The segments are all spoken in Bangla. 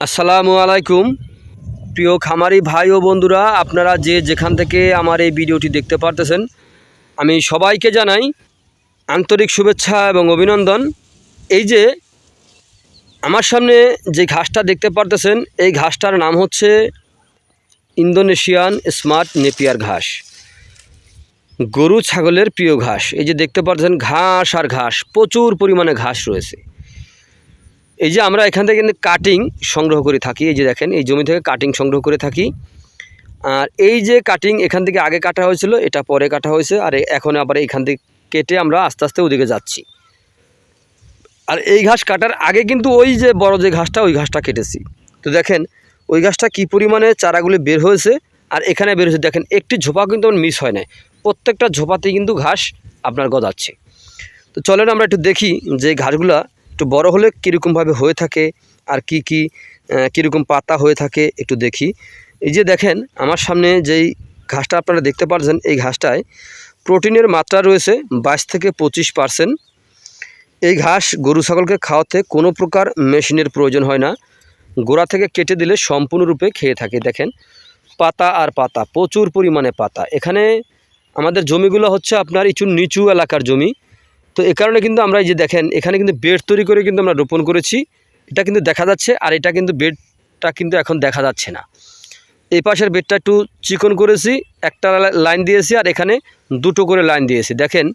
আসসালামু আলাইকুম। প্রিয় খামারি ভাই ও বন্ধুরা, আপনারা যে যেখান থেকে আমার এই ভিডিওটি দেখতে পারতেছেন, আমি সবাইকে জানাই আন্তরিক শুভেচ্ছা এবং অভিনন্দন। এই যে আমার সামনে যে ঘাসটা দেখতে পারতেছেন, এই ঘাসটার নাম হচ্ছে ইন্দোনেশিয়ান স্মার্ট নেপিয়ার ঘাস। গরু, ছাগলের প্রিয় ঘাস। এই যে দেখতে পাচ্ছেন ঘাস আর ঘাস, প্রচুর পরিমাণে ঘাস রয়েছে। এই যে আমরা এখান থেকে কাটিং সংগ্রহ করে থাকি, এই যে দেখেন, এই জমি থেকে কাটিং সংগ্রহ করে থাকি। আর এই যে কাটিং এখান থেকে আগে কাটা হয়েছিল, এটা পরে কাটা হয়েছে, আর এখন আবার এখান থেকে কেটে আমরা আস্তে আস্তে ওদিকে যাচ্ছি। আর এই ঘাস কাটার আগে কিন্তু ওই যে বড় যে ঘাসটা, ওই ঘাসটা কেটেছি। তো দেখেন, ওই ঘাসটা কী পরিমাণে চারাগুলি বের হয়েছে, আর এখানে বের হয়েছে। দেখেন, একটি ঝোপা কিন্তু আমার মিস হয় নাই। প্রত্যেকটা ঝোপাতেই কিন্তু ঘাস আপনার গদাচ্ছে তো চলেন আমরা একটু দেখি যে ঘাসগুলা একটু বড় হলে কীরকমভাবে হয়ে থাকে আর কি কি কীরকম পাতা হয়ে থাকে একটু দেখি। এই যে দেখেন, আমার সামনে যেই ঘাসটা আপনারা দেখতে পাচ্ছেন এই ঘাসটায় প্রোটিনের মাত্রা রয়েছে বাইশ থেকে পঁচিশ পার্সেন্ট। এই ঘাস গরু ছাগলকে খাওয়াতে কোনো প্রকার মেশিনের প্রয়োজন হয় না। গোড়া থেকে কেটে দিলে সম্পূর্ণরূপে খেয়ে থাকে। দেখেন, পাতা আর পাতা, প্রচুর পরিমাণে পাতা। এখানে আমাদের জমিগুলো হচ্ছে আপনার একটু নিচু এলাকার জমি। তো এ কারণে কিন্তু আমরা এই যে দেখেন, এখানে কিন্তু বেড তৈরি করে কিন্তু আমরা রোপণ করেছি। এটা কিন্তু দেখা যাচ্ছে, আর এটা কিন্তু বেডটা কিন্তু এখন দেখা যাচ্ছে না। এই পাশের বেডটা একটু চিকন করেছি, একটা লাইন দিয়েছি, আর এখানে দুটো করে লাইন দিয়েছি। দেখেন,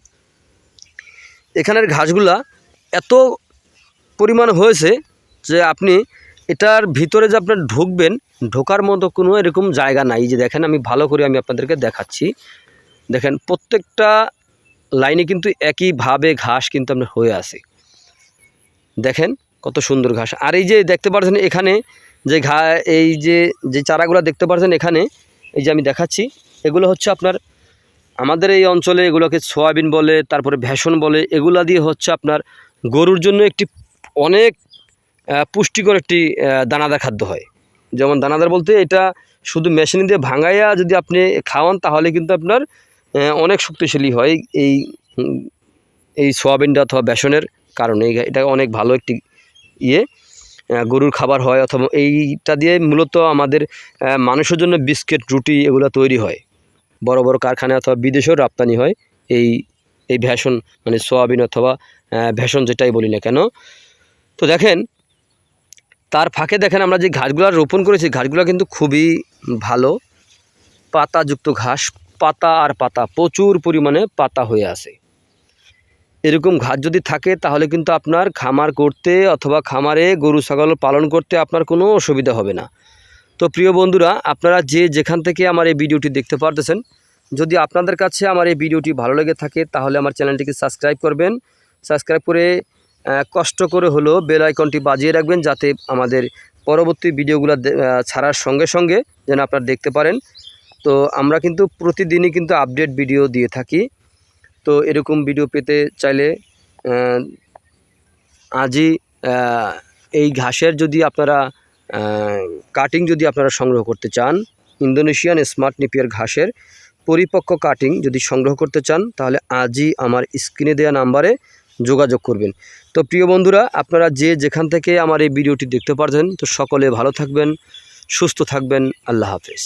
এখানের ঘাসগুলা এত পরিমাণ হয়েছে যে আপনি এটার ভিতরে যে আপনার ঢুকবেন, ঢোকার মতো কোনো এরকম জায়গা নাই। যে দেখেন, আমি ভালো করে আমি আপনাদেরকে দেখাচ্ছি। দেখেন, প্রত্যেকটা লাইনে কিন্তু একইভাবে ঘাস কিন্তু আপনার হয়ে আছে। দেখেন কত সুন্দর ঘাস। আর এই যে দেখতে পাচ্ছেন এখানে যে ঘা, এই যে যে চারাগুলো দেখতে পাচ্ছেন এখানে, এই যে আমি দেখাচ্ছি, এগুলো হচ্ছে আপনার, আমাদের এই অঞ্চলে এগুলোকে সয়াবিন বলে, তারপরে ভ্যাসন বলে, এগুলা দিয়ে হচ্ছে আপনার গরুর জন্য একটি অনেক পুষ্টিকর একটি দানাদার খাদ্য হয়। যেমন দানাদার বলতে এটা শুধু মেশিন দিয়ে ভাঙাইয়া যদি আপনি খাওয়ান, তাহলে কিন্তু আপনার অনেক শক্তিশালী হয় এই এই সোয়াবিনটা অথবা বেসনের কারণে। এটা অনেক ভালো একটি ইয়ে গরুর খাবার হয় অথবা এইটা দিয়ে মূলত আমাদের মানুষের জন্য বিস্কিট, রুটি এগুলো তৈরি হয়। বড় বড় কারখানা অথবা বিদেশেও রপ্তানি হয় এই এই ভ্যাসন মানে সোয়াবিন অথবা ভ্যাসন যেটাই বলি না কেন। তো দেখেন, তার ফাঁকে দেখেন আমরা যে ঘাসগুলো রোপণ করেছি, ঘাসগুলো কিন্তু খুবই ভালো, পাতাযুক্ত ঘাস পাতা আর পাতা, প্রচুর পরিমাণে পাতা হয়ে আছে এরকম ঘাস যদি থাকে, তাহলে কিন্তু আপনার খামার করতে অথবা খামারে গরু, ছাগল পালন করতে আপনার কোনো অসুবিধা হবে না। তো প্রিয় বন্ধুরা, আপনারা যে যেখান থেকে আমার এই ভিডিওটি দেখতে পারতেছেন, যদি আপনাদের কাছে আমার এই ভিডিওটি ভালো লেগে থাকে, তাহলে আমার চ্যানেলটিকে সাবস্ক্রাইব করবেন। সাবস্ক্রাইব করে কষ্ট করে হলেও বেল আইকনটি বাজিয়ে রাখবেন, যাতে আমাদের পরবর্তী ভিডিওগুলো ছাড়ার সঙ্গে সঙ্গে যেন আপনারা দেখতে পারেন। তো আমরা কিন্তু প্রতিদিনই কিন্তু আপডেট ভিডিও দিয়ে থাকি। তো এরকম ভিডিও পেতে চাইলে আজই এই ঘাসের যদি আপনারা কাটিং যদি আপনারা সংগ্রহ করতে চান ইন্দোনেশিয়ান স্মার্ট নিপিয়ার ঘাসের পরিপক্ক কাটিং যদি সংগ্রহ করতে চান, তাহলে আজই আমার স্ক্রিনে দেওয়া নাম্বারে যোগাযোগ করবেন। তো প্রিয় বন্ধুরা, আপনারা যে যেখান থেকে আমার এই ভিডিওটি দেখতে পারছেন, তো সকলে ভালো থাকবেন, সুস্থ থাকবেন, আল্লাহ হাফেজ।